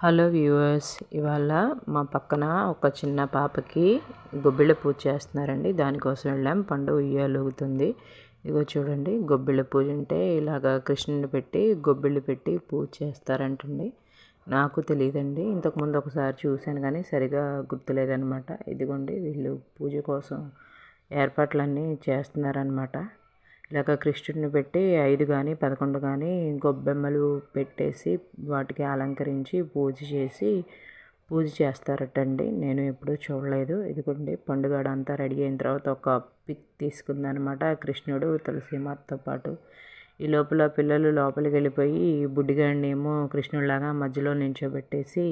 Hello viewers ఇవాళ మా పక్కన ఒక చిన్న పాపకి గొబ్బిళ్ళ పూజ చేస్తున్నారండి. దానికోసం వెళ్ళాం. పండు ఉయ్యాలుగుతుంది. ఇగో చూడండి గొబ్బిళ్ళ పూజ అంటే ఇలాగ కృష్ణుని పెట్టి గొబ్బిళ్ళు పెట్టి పూజ చేస్తారంటండి. నాకు తెలియదండి ఇంతకుముందు ఒకసారి చూశాను కానీ సరిగా గుర్తులేదనమాట ఇదిగోండి వీళ్ళు పూజ కోసం ఏర్పాట్లన్నీ చేస్తున్నారనమాట ఇలాగ కృష్ణుడిని పెట్టి ఐదు కానీ పదకొండు కానీ గొబ్బెమ్మలు పెట్టేసి వాటికి అలంకరించి పూజ చేసి పూజ చేస్తారటండి. నేను ఎప్పుడూ చూడలేదు. ఇదిగోండి పండుగ అంతా రెడీ అయిన తర్వాత ఒక పిక్ తీసుకుందనమాట కృష్ణుడు తులసిమాతతో పాటు. ఈ లోపల పిల్లలు లోపలికి వెళ్ళిపోయి బుడ్డిగాడిని ఏమో కృష్ణుడిలాగా మధ్యలో నించోబెట్టేసి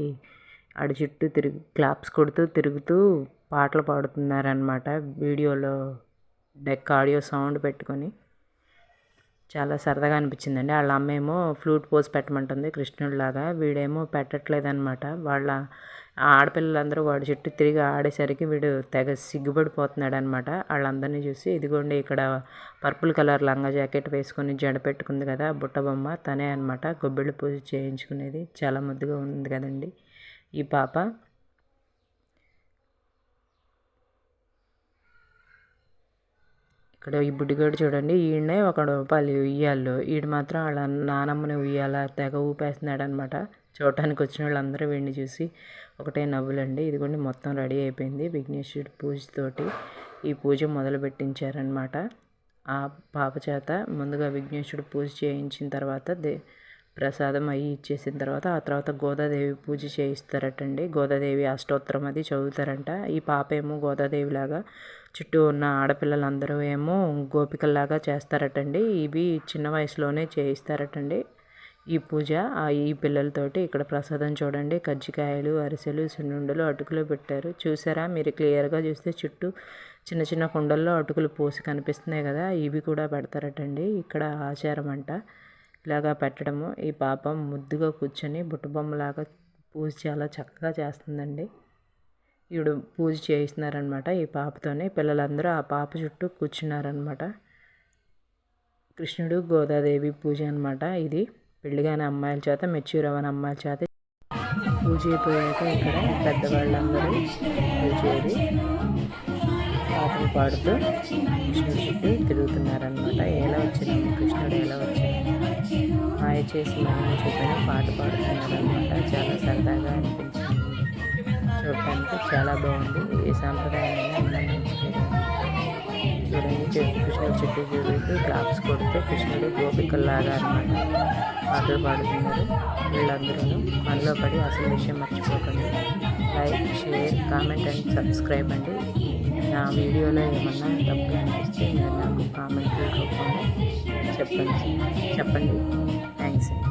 ఆడి చుట్టూ తిరుగు క్లాప్స్ కొడుతూ తిరుగుతూ పాటలు పాడుతున్నారనమాట. వీడియోలో డెక్ ఆడియో సౌండ్ పెట్టుకొని. చాలా సరదాగా అనిపించిందండి. వాళ్ళ అమ్మేమో ఫ్లూట్ పోసి పెట్టమంటుంది కృష్ణుడిలాగా. వీడేమో పెట్టట్లేదనమాట వాళ్ళ ఆడపిల్లలందరూ వాడి చుట్టూ తిరిగి ఆడేసరికి వీడు తెగ సిగ్గుపడిపోతున్నాడు అనమాట వాళ్ళందరినీ చూసి ఇదిగోండి ఇక్కడ పర్పుల్ కలర్ లంగా జాకెట్ వేసుకొని జడ పెట్టుకుంది కదా బుట్ట బొమ్మ తనే అనమాట గొబ్బిళ్ళు పూజ చేయించుకునేది. చాలా ముద్దుగా ఉంది కదండి. ఈ పాప ఇక్కడ ఈ బుడ్డిగాడు చూడండి ఈయనే ఒక రూపాయలు ఉయ్యాల్లో. ఈడు మాత్రం వాళ్ళ నానమ్మని ఉయ్యాల తెగ ఊపేస్తున్నాడు అనమాట చూడటానికి వచ్చిన వాళ్ళందరూ వీడిని చూసి ఒకటే నవ్వులండి. ఇదిగోండి మొత్తం రెడీ అయిపోయింది విఘ్నేశ్వరుడి పూజతోటి ఈ పూజ మొదలు పెట్టించారనమాట ఆ పాప చేత ముందుగా విఘ్నేశ్వరుడు పూజ చేయించిన తర్వాత దే ప్రసాదం అవి ఇచ్చేసిన తర్వాత ఆ తర్వాత గోదాదేవి పూజ చేయిస్తారటండి. గోదాదేవి అష్టోత్తరం అది చదువుతారంట. ఈ పాప ఏమో గోదాదేవిలాగా చుట్టూ ఉన్న ఆడపిల్లలందరూ ఏమో గోపికల్లాగా చేస్తారటండి. ఇవి చిన్న వయసులోనే చేయిస్తారటండి ఈ పూజ. ఆ ఈ పిల్లలతోటి ఇక్కడ ప్రసాదం చూడండి. కజ్జికాయలు అరిసెలు సున్నుండలు అటుకులు పెట్టారు. చూసారా? మీరు క్లియర్గా చూస్తే చుట్టూ చిన్న చిన్న కుండల్లో అటుకులు పోసి కనిపిస్తున్నాయి కదా? ఇవి కూడా పెడతారటండి. ఇక్కడ ఆచారం అంట. ఇలాగా పెట్టడము. ఈ పాప ముద్దుగా కూర్చొని బుట్టబొమ్మలాగా పూజ చాలా చక్కగా చేస్తుందండి. ఈవిడ పూజ చేయిస్తున్నారనమాట ఈ పాపతోనే. పిల్లలందరూ ఆ పాప చుట్టూ కూర్చున్నారనమాట. కృష్ణుడు గోదాదేవి పూజ అనమాట ఇది. పెళ్ళిగానే అమ్మాయిల చేత మెచ్యూర్ అవ్వని అమ్మాయిల చేత పూజ అయిపోయాక ఇక్కడ పెద్దవాళ్ళందరూ పూజ పాటలు పాడుతూ కృష్ణుడి చుట్టూ తిరుగుతున్నారనమాట ఎలా వచ్చింది? కృష్ణుడు ఎలా వచ్చింది మాయ చేసి మనం చెప్పిన పాట పాడుతున్నారనమాట చాలా సరదాగా అనిపించింది. చూడటానికి చాలా బాగుంది. ఏ సాంప్రదాయాన్ని చూడండి కృష్ణుడు చుట్టూ తిరుగుతూ క్లాప్స్ కొడుతూ కృష్ణుడు గోపికల్లాగా అనమాట పాటలు పాడుతున్నారు. వీళ్ళందరూ మనలో పడి అసలు విషయం మర్చిపోకండి. Like share comment and subscribe అండి. నా వీడియోలో ఏమన్నా తప్పు అనిపిస్తే మీరు నాకు కామెంట్ రూపంలో చెప్పండి. చెప్పండి. థ్యాంక్స్ అండి.